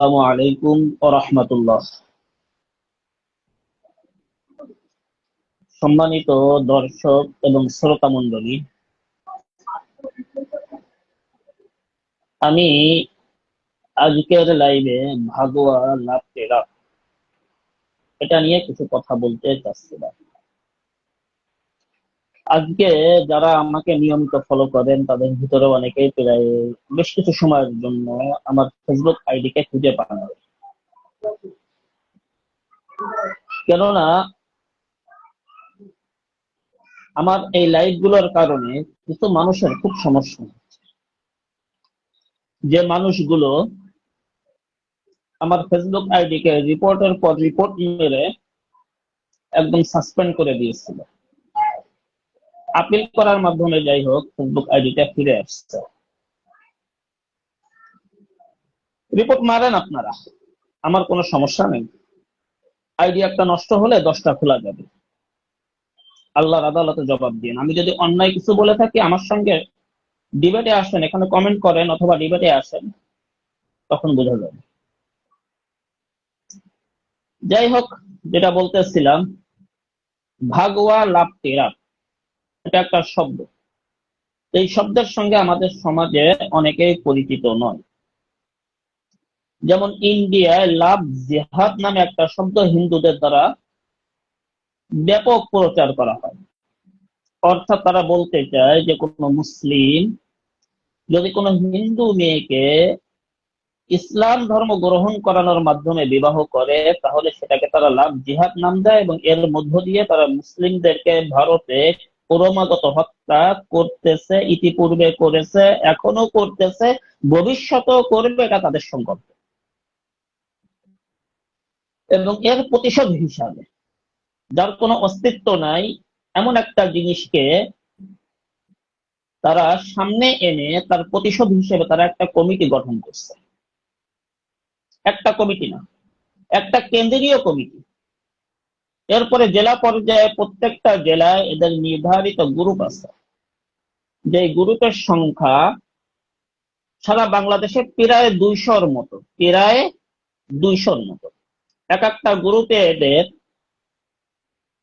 আসসালামু আলাইকুম রাহমাতুল্লাহ। সম্মানিত দর্শক এবং শ্রোতা মণ্ডলী, আমি আজকের লাইভে ভাগোয়া লাভ টেরা এটা নিয়ে কিছু কথা বলতে চাচ্ছিলাম। আজকে যারা আমাকে নিয়মিত ফলো করেন, তাদের ভিতরে অনেকেই প্রায় বেশ কিছু সময়ের জন্য আমার ফেসবুক আইডিকে খুঁজে পান। কেননা, আমার এই লাইভগুলোর কারণে কিছু মানুষের খুব সমস্যা যে মানুষগুলো আমার ফেসবুক আইডিকে রিপোর্টের পর রিপোর্ট মেরে একদম সাসপেন্ড করে দিয়েছিল আপিল করার মাধ্যমে যাই হোক, ফেসবুক আইডিটা ফিরে আসছে। রিপোর্ট মারেন আপনারা। আমার কোনো সমস্যা নেই। আইডি একটা নষ্ট হলে দশটা খোলা যাবে। আল্লাহর আদালতে জবাব দিন। আমি যদি অন্যায় কিছু বলে থাকি, আমার সঙ্গে ডিবেটে আসেন, এখানে কমেন্ট করেন অথবা ডিবেটে আসেন, তখন বোঝা যাবে। যাই হোক, যেটা বলতেছিলাম ভাগোয়া লাভ তেরা এটা একটা শব্দ। এই শব্দের সঙ্গে আমাদের সমাজে অনেকেই পরিচিত নয়। যেমন ইন্ডিয়ায় লাভ জেহাদ নামে একটা শব্দ হিন্দুদের দ্বারা ব্যাপক প্রচার করা হয়। অর্থাৎ তারা বলতে চায় যে, কোনো মুসলিম যদি কোনো হিন্দু মেয়েকে ইসলাম ধর্ম গ্রহণ করানোর মাধ্যমে বিবাহ করে, তাহলে সেটাকে তারা লাভ জিহাদ নাম দেয় এবং এর মধ্য দিয়ে তারা মুসলিমদেরকে ভারতে ক্রমাগত হত্যা করতেছে, ইতিপূর্বে করেছে, এখনও করতেছে, ভবিষ্যতেও করবে এটা তাদের সংকল্প। এবং এর প্রতিশোধ হিসাবে, যার কোনো অস্তিত্ব নাই, এমন একটা জিনিসকে তারা সামনে এনে তার প্রতিশোধ হিসেবে তারা একটা কমিটি গঠন করছে। একটা কমিটি না, একটা কেন্দ্রীয় কমিটি। এরপরে জেলা পর্যায়ে প্রত্যেকটা জেলায় এদের নির্ধারিত গ্রুপ আছে। যে গ্রুপের সংখ্যা সারা বাংলাদেশে প্রায় দুইশোর মতো, প্রায় দুইশোর মতো। এক একটা গ্রুপে এদের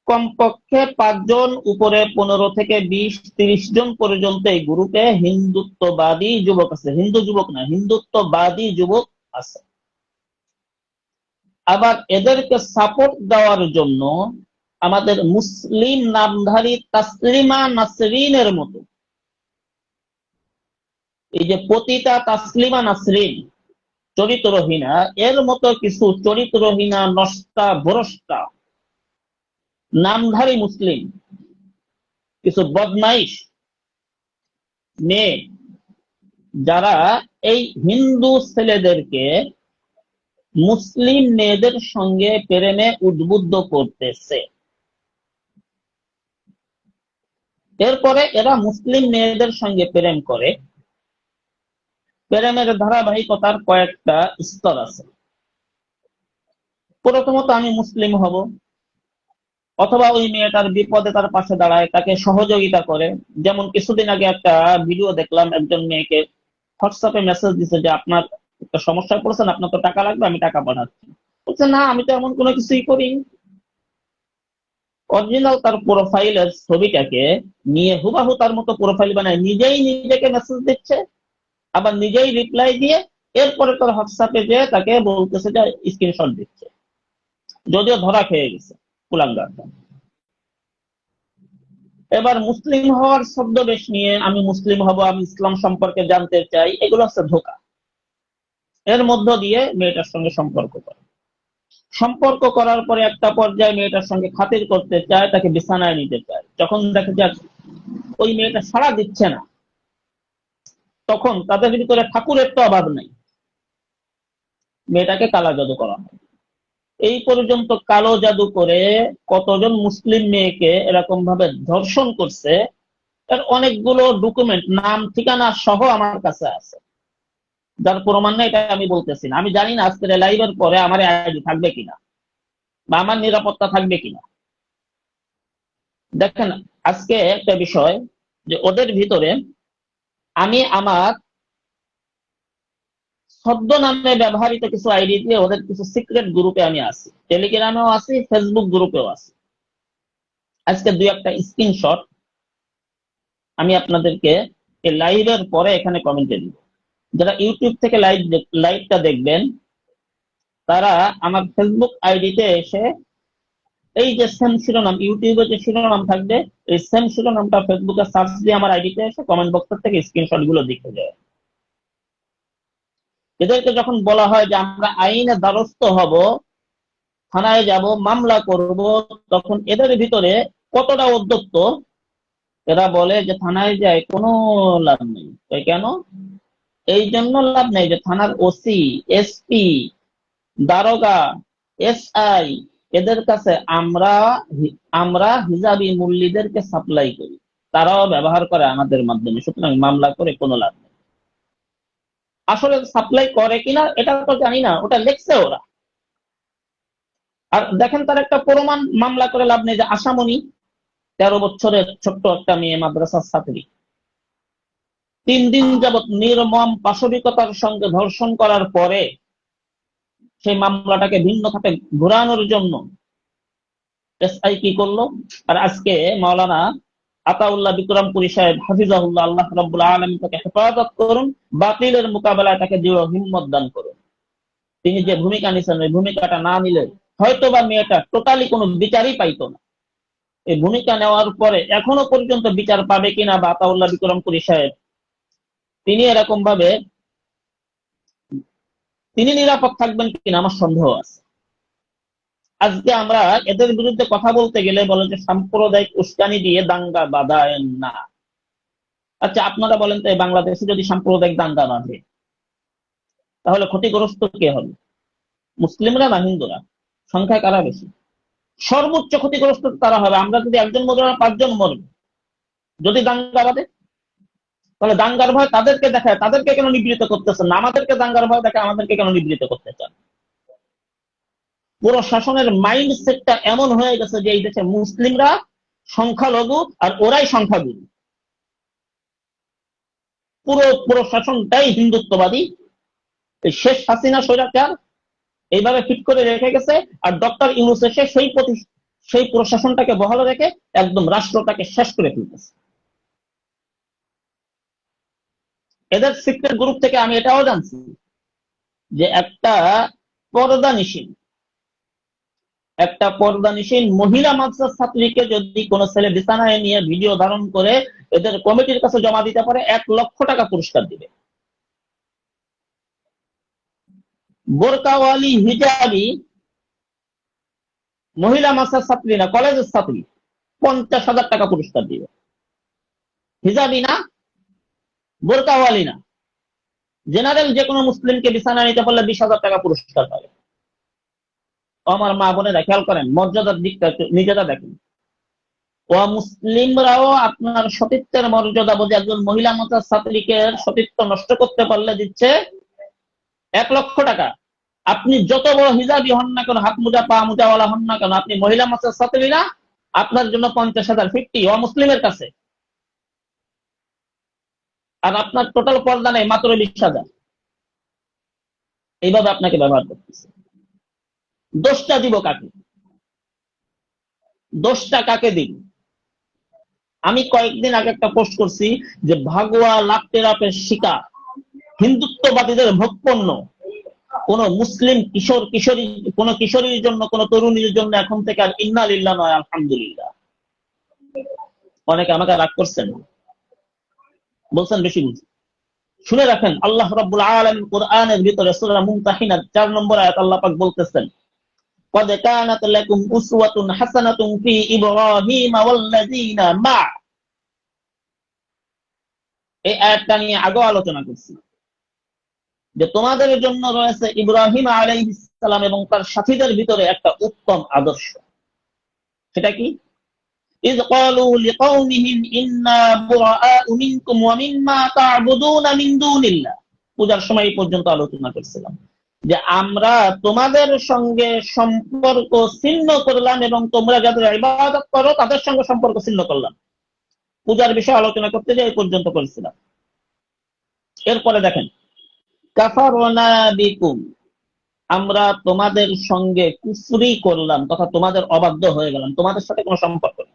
কমপক্ষে পাঁচজন, উপরে পনেরো থেকে বিশ, তিরিশ জন পর্যন্ত এই গ্রুপে হিন্দুত্ববাদী যুবক আছে। হিন্দু যুবক না, হিন্দুত্ববাদী যুবক আছে। আবার এদেরকে সাপোর্ট দেওয়ার জন্য আমাদের মুসলিম নামধারী তাসলিমা নাসরিনের মতো। এই যে পতিতা তাসলিমা নাসরিন, চরিত্রহীনা, এর মতো কিছু চরিত্রহীনা, নষ্টা, ভ্রষ্টা, নামধারী মুসলিম, কিছু বদমাইশ মেয়ে, যারা এই হিন্দু ছেলেদেরকে মুসলিম মেয়েদের সঙ্গে প্রেমে উদ্বুদ্ধ করতেছে। এরপরে এরা মুসলিম মেয়েদের সঙ্গে প্রেম করে। প্রেমের ধারাবাহিকতার কয়েকটা স্তর আছে। প্রথমত আমি মুসলিম হব, অথবা ওই মেয়েটার বিপদে তার পাশে দাঁড়ায়, তাকে সহযোগিতা করে। যেমন কিছুদিন আগে একটা ভিডিও দেখলাম, একজন মেয়েকে হোয়াটসঅ্যাপে মেসেজ দিছে যে, আপনার একটা সমস্যায় পড়েছেন, আপনার তো টাকা লাগবে, আমি টাকা পাঠাচ্ছি। বলছে, না, আমি তো এমন কোনো কিছুই করি অরিজিনাল তার প্রোফাইলের ছবিটাকে নিয়ে হুবাহু তার মতো প্রোফাইল বানায়, নিজেই নিজেকে মেসেজ দিচ্ছে, আবার নিজেই রিপ্লাই দিয়ে এরপরে তার হোয়াটসঅ্যাপে যে তাকে বলতেছে যে স্ক্রিনশট দিচ্ছে। যদিও ধরা খেয়ে গেছে, কুলাঙ্গারটা। এবার মুসলিম হওয়ার শব্দ বেশ নিয়ে আমি মুসলিম হব, আমি ইসলাম সম্পর্কে জানতে চাই, এগুলো হচ্ছে ধোকা। এর মধ্য দিয়ে মেয়েটার সঙ্গে সম্পর্ক করে। সম্পর্ক করার পরে একটা পর্যায়ে মেয়েটার সঙ্গে খাতির করতে চায়, তাকে বিছানায় নিতে চায়। যখন দেখে যে ওই মেয়েটা সাড়া দিচ্ছে না, তখন তাদের ভিতরে ঠাকুরের তো অভাব নেই। মেয়েটাকে কালা জাদু করা হয়। এই পর্যন্ত কালো জাদু করে কতজন মুসলিম মেয়েকে এরকম ভাবে ধর্ষণ করছে, এর অনেকগুলো ডকুমেন্ট নাম, ঠিকানা সহ আমার কাছে আছে। যার প্রমাণ না এটা আমি বলতেছি না। আমি জানি না আজকের লাইভের পরে আমার আইডি থাকবে কিনা বা আমার নিরাপত্তা থাকবে কিনা। দেখেন, আজকে একটা বিষয় যে ওদের ভিতরে আমি আমার ছদ্ম নামে ব্যবহৃত কিছু আইডি দিয়ে ওদের কিছু সিক্রেট গ্রুপে আমি আছি। টেলিগ্রামেও আছি ফেসবুক গ্রুপেও আছি। আজকে দুই একটা স্ক্রিনশট আমি আপনাদেরকে লাইভের পরে এখানে কমেন্টে দিব। যারা ইউটিউব থেকে লাইভ লাইভটা দেখবেন, তারা আমার ফেসবুক আইডিতে এসে এই যে সেম শিরোনাম ইউটিউবে যে শিরোনাম থাকবে, এই সেম শিরোনামটা ফেসবুকে সার্চ দিয়ে আমার আইডিতে এসে কমেন্ট বক্সের থেকে স্ক্রিনশটগুলো দেখে যায়। এদেরকে যখন বলা হয় যে আমরা আইনে দ্বারস্থ হব, থানায় যাব, মামলা করব, তখন এদের ভিতরে কতটা উদ্যত্ত এরা বলে যে থানায় যায় কোনো লাভ নেই। তাই কেন? এই জন্য লাভ নেই যে থানার ওসি, এসপি, দারোগা, এসআই, এদের কাছে আমরা আমরা হিজাবি মূল্যীদেরকে সাপ্লাই করি। তারাও ব্যবহার করে আমাদের মাধ্যমে। সুতরাং মামলা করে কোনো লাভ নেই। আসলে সাপ্লাই করে কিনা, এটা তো জানি না। ওটা লেখছে ওরা। আর দেখেন তার একটা প্রমাণ, মামলা করে লাভ নেই যে আসামনি তেরো বছরের ছোট্ট একটা মেয়ে, মাদ্রাসার ছাত্রী। তিন দিন যাবৎ নির্মম পাশবিকতার সঙ্গে ধর্ষণ করার পরে সেই মামলাটাকে ভিন্ন খাতে ঘুরানোর জন্য এসআই কি করল? আর আজকে মাওলানা আতাউল্লাহ বিক্রমপুরী সাহেব হাফিজাহুল্লাহ, আল্লাহ রব্বুল আলম তাকে হেফাজত করুন, বাতিলের মোকাবেলায় তাকে দৃঢ় হিম্মত দান করুন। তিনি যে ভূমিকা নিছেন, ওই ভূমিকাটা না নিলে হয়তো বা মেয়েটা টোটালি কোনো বিচারই পাইতো না। এই ভূমিকা নেওয়ার পরে এখনও পর্যন্ত বিচার পাবে কিনা বা আতাউল্লাহ বিক্রমপুরী সাহেব তিনি এরকম ভাবে, তিনি নিরাপদ থাকবেন কিনা আমার সন্দেহ আছে। আজকে আমরা এদের বিরুদ্ধে কথা বলতে গেলে বলে যে সাম্প্রদায়িক উস্কানি দিয়ে দাঙ্গা বাঁধায় না। আচ্ছা আপনারা বলেন তো এই বাংলাদেশে যদি সাম্প্রদায়িক দাঙ্গা বাঁধে, তাহলে ক্ষতিগ্রস্ত কে হবে? মুসলিমরা না হিন্দুরা? সংখ্যা কারা বেশি? সর্বোচ্চ ক্ষতিগ্রস্ত তারা হবে। আমরা যদি একজন মরবে পাঁচজন মরবে। যদি দাঙ্গা বাঁধে তাহলে দাঙ্গার ভয় তাদেরকে দেখায়, তাদেরকে কেন নিবৃত করতেছেন আমাদেরকে দাঙ্গার ভয় দেখায়, আমাদেরকে কেন নিবৃত করতে চান? পুরো শাসনের মাইন্ড সেটটা এমন হয়ে গেছে যে এই দেশে মুসলিমরা সংখ্যালঘু আর ওরাই সংখ্যাগুরু। পুরো পুরো শাসনটাই হিন্দুত্ববাদী। শেষ হাসিনা স্বৈরাচার এইভাবে ফিট করে রেখে গেছে আর ডক্টর ইউনুস এসে সেই প্রতি সেই প্রশাসনটাকে বহাল রেখে একদম রাষ্ট্রটাকে শেষ করে ফেলতেছে। এদের সিক্রেট গ্রুপ থেকে আমি এটাও জানছি যে একটা পর্দা নিশীন একটা পর্দা নিশীন মহিলা মাদ্রাসার ছাত্রীকে যদি কোনো ছেলে বিছানায় নিয়ে ভিডিও ধারণ করে, এদের কমিটির কাছে জমা দিতে পারে এক লক্ষ টাকা পুরস্কার দিবে। বোরকাওয়ালি হিজাবি মহিলা মাদ্রাসার ছাত্রী না, কলেজের ছাত্রী, পঞ্চাশ হাজার টাকা পুরস্কার দিবে। হিজাবি না বোরকাওয়ালি না জেনারেল যে কোনো মুসলিমকে বিছানা নিতে পারলে বিশ হাজার টাকা পুরস্কার পাবে। আমার মা বোনেরা, খেয়াল করেন, মর্যাদার দিকটা নিজেরা দেখেন। ও মুসলিমরাও আপনার সতীত্বের মর্যাদা বোঝে একজন মহিলা মাতার ছাত্রীকে সতীত্ব নষ্ট করতে পারলে দিচ্ছে এক লক্ষ টাকা। আপনি যত বড় হিজাবি হন না কেন, হাত মোজা, পা মোজাওয়ালা হন না কেন, আপনি মহিলা মাতার ছাত্রী না আপনার জন্য পঞ্চাশ হাজার ফিফটি ও মুসলিমের কাছে। আর আপনার টোটাল পর্দা নেই, মাত্র বিশ হাজার। এইভাবে আপনাকে ব্যবহার করতেছে। দোষটা দিব কাকে? দোষটা কাকে দিব আমি কয়েকদিন আগে একটা পোস্ট করছি যে ভাগোয়া লাপটেরাপের শিকার, হিন্দুত্ববাদীদের ভোগপণ্য। কোন মুসলিম কিশোর, কিশোরী, কোন কিশোরীর জন্য, কোন তরুণীর জন্য এখন থেকে আর ইন্নালিল্লাহ নয়, আলহামদুলিল্লাহ। অনেকে আমাকে রাগ করছেন। বলছেন বেশি বুঝি শুনে রাখেন আল্লাহ রাব্বুল আলামিন কোরআনের ভিতরে সূরা মুমতাহিনা 4 নম্বর আয়াত আল্লাহ পাক বলতেছেন قد كانت لكم أسوة حسنة في إبراهيم والذين معه এই আয়াতটা নিয়ে আগেও আলোচনা করছি যে তোমাদের জন্য রয়েছে ইব্রাহিম আলাইহিস সালাম এবং তার সাথীদের ভিতরে একটা উত্তম আদর্শ সেটা কি إذ قالوا لقومهم إنا براء منكم ومما تعبدون من دون الله পূজার সময় এই পর্যন্ত আলোচনা করছিলাম যে আমরা তোমাদের সঙ্গে সম্পর্ক ছিন্ন করলাম এবং তোমরা যাদের ইবাদত করো তাদের সঙ্গে সম্পর্ক ছিন্ন করলাম পূজার বিষয়ে আলোচনা করতে যে এই পর্যন্ত করেছিলাম এরপরে দেখেন কাফারনা বিকুম আমরা তোমাদের সঙ্গে কুফরি করলাম তথা তোমাদের অবাধ্য হয়ে গেলাম তোমাদের সাথে কোনো সম্পর্ক নেই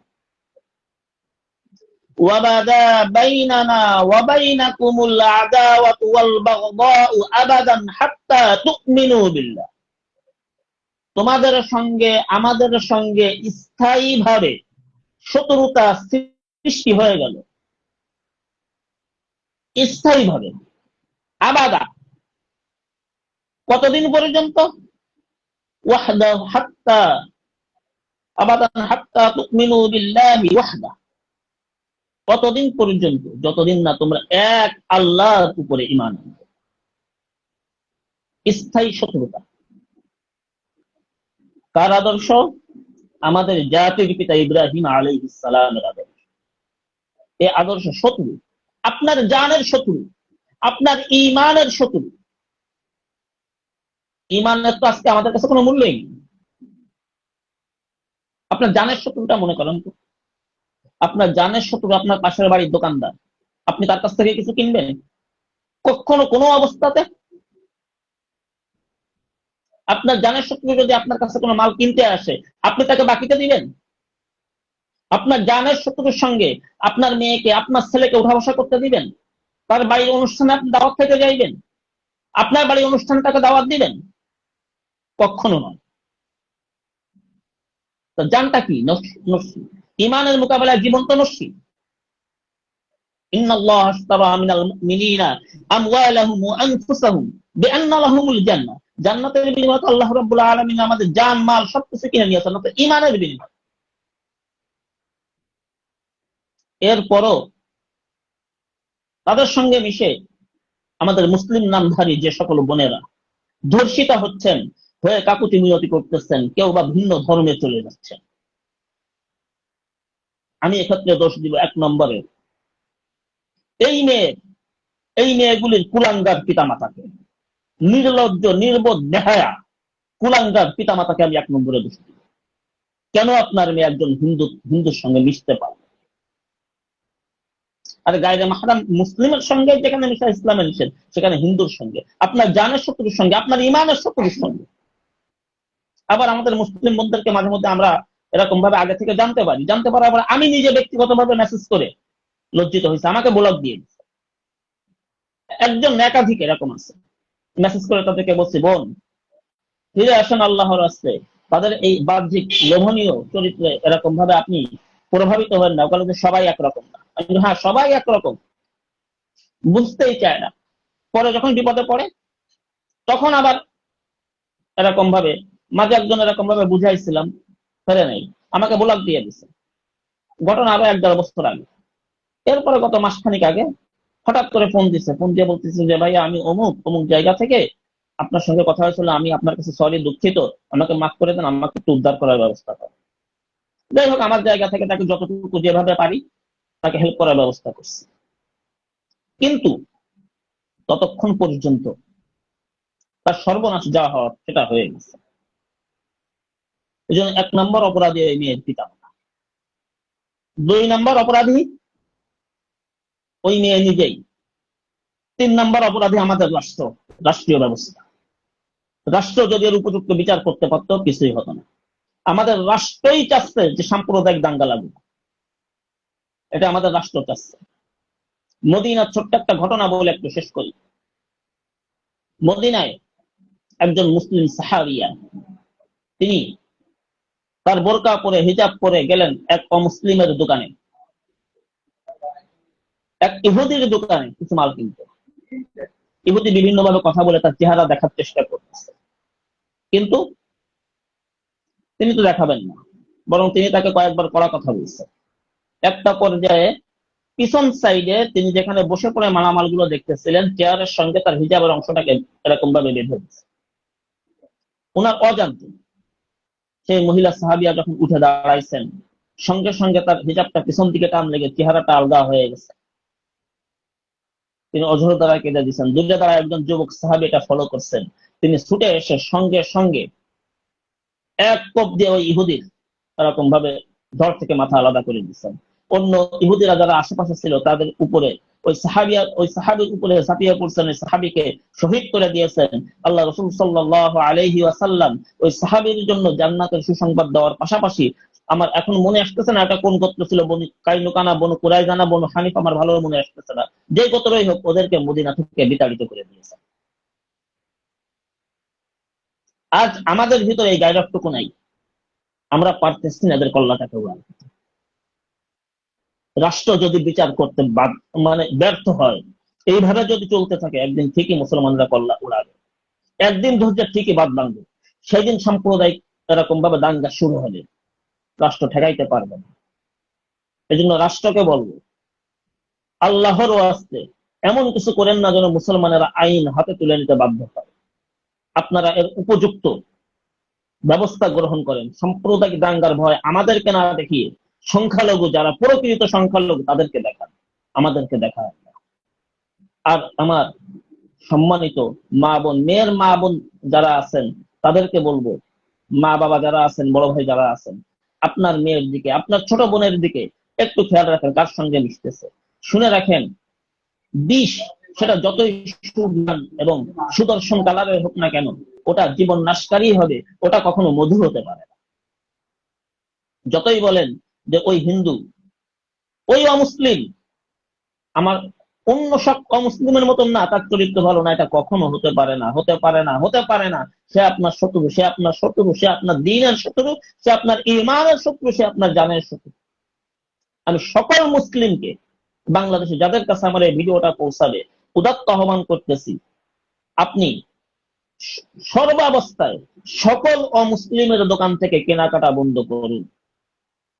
وبدا بيننا وبينكم العداوة والبغضاء أبدا حتى تؤمنوا بالله তোমাদের সঙ্গে আমাদের সঙ্গে স্থায়ীভাবে শত্রুতা সৃষ্টি হয়ে গেল স্থায়ীভাবে আবাদা কতদিন পর্যন্ত ওয়াহদা হাত্তা আবাদান হাত্তা তুমিনু বিল্লাহি ওয়াহদা কতদিন পর্যন্ত? যতদিন না তোমরা এক আল্লাহর উপরে ইমান স্থায়ী শত্রুতা। কার আদর্শ? আমাদের জাতির পিতা ইব্রাহিম আলী ইসালামের আদর্শ। এ আদর্শ শত্রু। আপনার জানের শত্রু। আপনার ইমানের শত্রু। ইমানের তো আজকে আমাদের কাছে কোনো মূল্যই নেই। আপনার জানের শত্রুটা মনে করেন তো। আপনার জানের শত্রু আপনার পাশের বাড়ির দোকানদার। আপনি তার কাছ থেকে কিছু কিনবেন? কখনো কোনো অবস্থাতে? আপনার জানের শত্রু যদি আপনার কাছে কোনো মাল কিনতে আসে, আপনি তাকে বাকিতে দিবেন? আপনার জানের শত্রুর সঙ্গে আপনার মেয়েকে, আপনার ছেলেকে উঠা বসা করতে দিবেন? তার বাড়ির অনুষ্ঠানে আপনি দাওয়াত থেকে যাইবেন? আপনার বাড়ির অনুষ্ঠানটাকে দাওয়াত দিবেন? কখনো নয়। জানটা কি? নস্যি ইমানের মোকাবেলায় জীবন তো জান্নাতের আল্লাহ আমাদের জান, মাল সবকিছু কিনে নিয়েছেন ইমানের এরপরও তাদের সঙ্গে মিশে আমাদের মুসলিম নামধারী যে সকল বোনেরা ধর্ষিতা হচ্ছেন, হয়ে কাকুতি মিনতি করতেছেন, কেউ বা ভিন্ন ধর্মে চলে যাচ্ছেন। আমি এক্ষেত্রে দোষ দিব এক নম্বরে। এই মেয়ে, এই মেয়েগুলির কুলাঙ্গার পিতামাতাকে। নির্লজ্জ, নির্বোধ, নেহায়া কুলাঙ্গার পিতামাতাকে আমি এক নম্বরে দোষ দিব। কেন আপনার মেয়ে একজন হিন্দু, হিন্দুর সঙ্গে মিশতে পারবে আর গায়ে মাহারাম মুসলিমের সঙ্গে, যেখানে মিশা ইসলামের নিষেধ, সেখানে হিন্দুর সঙ্গে। আপনার জানের শত্রুর সঙ্গে, আপনার ইমানের শত্রুর সঙ্গে। আবার আমাদের মুসলিম বন্ধুদেরকে মাঝে মধ্যে আমরা এরকম ভাবে আগে থেকে জানতে পারি। জানতে পারি আবার আমি নিজে ব্যক্তিগত ভাবে মেসেজ করে লজ্জিত হয়েছে। আমাকে ব্লক দিয়ে দিচ্ছে একজন একাধিক এরকম আছে। মেসেজ করে তাদেরকে বলছি, বোন, ফিরে আসেন আল্লাহর আসতে তাদের এই বাহ্যিক লোভনীয় চরিত্রে এরকম ভাবে আপনি প্রভাবিত হবেন না। ওখানে সবাই একরকম না। হ্যাঁ সবাই একরকম। বুঝতেই চায় না। পরে যখন বিপদে পড়ে, তখন আবার এরকম ভাবে মাঝে একজন এরকম ভাবে বুঝাইছিলাম ফেরে নেই, আমাকে ব্লক দিয়ে দিছে। ঘটনা আরও এক দেড় বছর আগে। এরপরে গত মাসখানিক আগে হঠাৎ করে ফোন দিছে। ফোন দিয়ে বলতেছে যে ভাই আমি অমুক অমুক জায়গা থেকে আপনার সঙ্গে কথা হয়েছিল, আমি আপনার কাছে সরি দুঃখিত। আমাকে মাফ করে দেন, আমাকে একটু উদ্ধার করার ব্যবস্থা করেন যাই হোক, আমার জায়গা থেকে তাকে যতটুকু যেভাবে পারি তাকে হেল্প করার ব্যবস্থা করছি। কিন্তু ততক্ষণ পর্যন্ত তার সর্বনাশ যা হওয়ার সেটা হয়ে গেছে। এই এক নম্বর অপরাধী এই মেয়ের পিতা দুই নম্বর অপরাধী ওই মেয়ে নিজেই। তিন নম্বর অপরাধী আমাদের রাষ্ট্র, রাষ্ট্রীয় ব্যবস্থা। রাষ্ট্র যদি এর উপযুক্ত বিচার করতে পারতো, কিছুই হতো না। আমাদের রাষ্ট্রই চাচ্ছে যে সাম্প্রদায়িক দাঙ্গা লাগুক এটা আমাদের রাষ্ট্র চাচ্ছে। মদিনার ছোট্ট একটা ঘটনা বলে একটু শেষ করি। মদিনায় একজন মুসলিম সাহাবিয়া, তিনি তার বোরকা পরে, হিজাব পরে গেলেন এক অমুসলিমের দোকানে। এক ইহুদির দোকানে কিছু মাল কিনতে। ইহুদি বিভিন্ন ভাবে কথা বলে তার চেহারা দেখার চেষ্টা করতেছে। কিন্তু তিনি তো দেখাবেন না, বরং তিনি তাকে কয়েকবার কড়া কথা বলছেন। একটা পর্যায়ে পিছন সাইডে তিনি যেখানে বসে পড়ে মালামালগুলো দেখতেছিলেন, চেয়ারের সঙ্গে তার হিজাবের অংশটাকে এরকম ভাবে বেঁধে দিচ্ছে ওনার অজান্তে সেই মহিলা সাহাবিয়া যখন উঠে দাঁড়াইছেন, সঙ্গে সঙ্গে তার হিজাবটা পিছন দিকে টান লেগে চেহারাটা আলগা হয়ে গেছে। তিনি অজর দ্বারা কেটে দিচ্ছেন দুর্গা দ্বারা একজন যুবক সাহাবি এটা ফলো করছেন। তিনি ছুটে এসে সঙ্গে সঙ্গে এক কোপ দিয়ে ওই ইহুদির এরকম ভাবে ধর থেকে মাথা আলাদা করে দিচ্ছেন অন্য ইহুদিরা যারা আশেপাশে ছিল, তাদের উপরে ওই সাহাবিয়া ওই সাহাবির উপরে পড়ছেন, ওই সাহাবিকে শহীদ করে দিয়েছেন। আল্লাহ রসুল সাল্লাহ আলহি ওই সাহাবির জন্য জান্নাতের সুসংবাদ দেওয়ার পাশাপাশি আমার এখন মনে আসতেছে না এটা কোন গোত্র ছিল, বনু কাইনুকানা, বনু কুরাইজানা, বনু হানিফ, আমার ভালো মনে আসতেছে না। যে গোত্রই হোক, ওদেরকে মদিনা থেকে বিতাড়িত করে দিয়েছে। আজ আমাদের ভিতরে এই গায়রটুকু নাই। আমরা পারতেছি না এদের কল্লাটাকে রাষ্ট্র যদি বিচার করতে মানে ব্যর্থ হয়, এইভাবে যদি চলতে থাকে, একদিন ঠিকই মুসলমানরা কল্লা উড়াবে। একদিন ধৈর্য ঠিকই বাদ ভাঙবে। সেদিন সাম্প্রদায়িক এরকম ভাবে দাঙ্গা শুরু হলে রাষ্ট্র ঠেকাইতে পারবে না। এই জন্য রাষ্ট্রকে বলব, আল্লাহর আসতে এমন কিছু করেন না যেন মুসলমানেরা আইন হাতে তুলে নিতে বাধ্য হয়। আপনারা এর উপযুক্ত ব্যবস্থা গ্রহণ করেন। সাম্প্রদায়িক দাঙ্গার ভয় আমাদেরকে না দেখিয়ে সংখ্যালঘু, যারা প্রকৃত সংখ্যালঘু, তাদেরকে দেখান। আমাদেরকে দেখান। না। আর আমার সম্মানিত মা বোন, মেয়ের মা বোন যারা আছেন, তাদেরকে বলব, মা বাবা যারা আছেন, বড় ভাই যারা আছেন, আপনার মেয়ের দিকে, আপনার ছোট বোনের দিকে একটু খেয়াল রাখেন, কার সঙ্গে মিশতেছে। শুনে রাখেন, বিষ, সেটা যতই এবং সুদর্শন কালারের হোক না কেন, ওটা জীবন নাশকারী হবে, ওটা কখনো মধু হতে পারে না। যতই বলেন যে ওই হিন্দু, ওই অমুসলিম, আমার অন্য সব অমুসলিমের মতন না, তার চরিত্র ভালো না, এটা কখনো হতে পারে না, হতে পারে না, হতে পারে না। সে আপনার শত্রু, সে আপনার শত্রু, সে আপনার দিনের শত্রু, সে আপনার ইমানের শত্রু, সে আপনার জানের শত্রু। আমি সকল মুসলিমকে বাংলাদেশে যাদের কাছে আমার এই ভিডিওটা পৌঁছাবে, উদাত্ত আহ্বান করতেছি, আপনি সর্বাবস্থায় সকল অমুসলিমের দোকান থেকে কেনাকাটা বন্ধ করুন।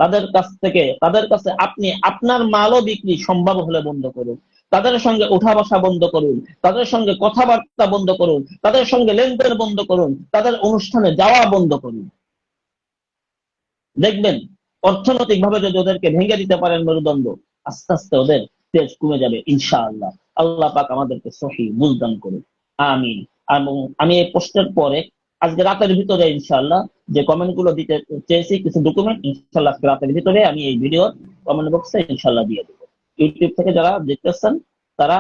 তাদের কাছ থেকে, তাদের কাছে আপনি আপনার মালও বিক্রি সম্ভব হলে বন্ধ করুন। তাদের সঙ্গে উঠা বসা বন্ধ করুন, তাদের সঙ্গে কথাবার্তা বন্ধ করুন, তাদের সঙ্গে লেনদেন বন্ধ করুন, তাদের অনুষ্ঠানে যাওয়া বন্ধ করুন। দেখবেন অর্থনৈতিক ভাবে যদি ওদেরকে ভেঙে দিতে পারেন মেরুদণ্ড, আস্তে আস্তে ওদের তেজ কমে যাবে, ইনশাআল্লাহ। আল্লাহ পাক আমাদেরকে সহি বুঝদান করুন আমিন। এবং আমি এই পোস্টের পরে আজকে রাতের ভিতরে ইনশাআল্লাহ যে কমেন্টগুলো দিতে চেয়েছি, কিছু ডকুমেন্ট ইনশাআল্লাহ আজকে রাতের ভিতরে আমি এই ভিডিও কমেন্ট বক্সে ইনশাআল্লাহ দিয়ে দেবো। ইউটিউব থেকে যারা দেখতেছেন, তারা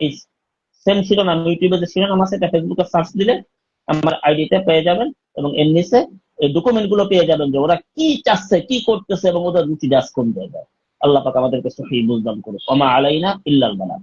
এই সেম শিরোনাম ইউটিউবে যে শিরোনাম আছে, এটা ফেসবুকে সার্চ দিলে আমার আইডিতে পেয়ে যাবেন এবং এর নিচে এই ডকুমেন্টগুলো পেয়ে যাবেন যে ওরা কি চাচ্ছে, কি করতেছে এবং ওদের রুচি দাস কোন জায়গায়। আল্লাহ পাক আমাদেরকে সহি বুঝদান করুক। ওমা আলাইনা ইল্লাল বালাগ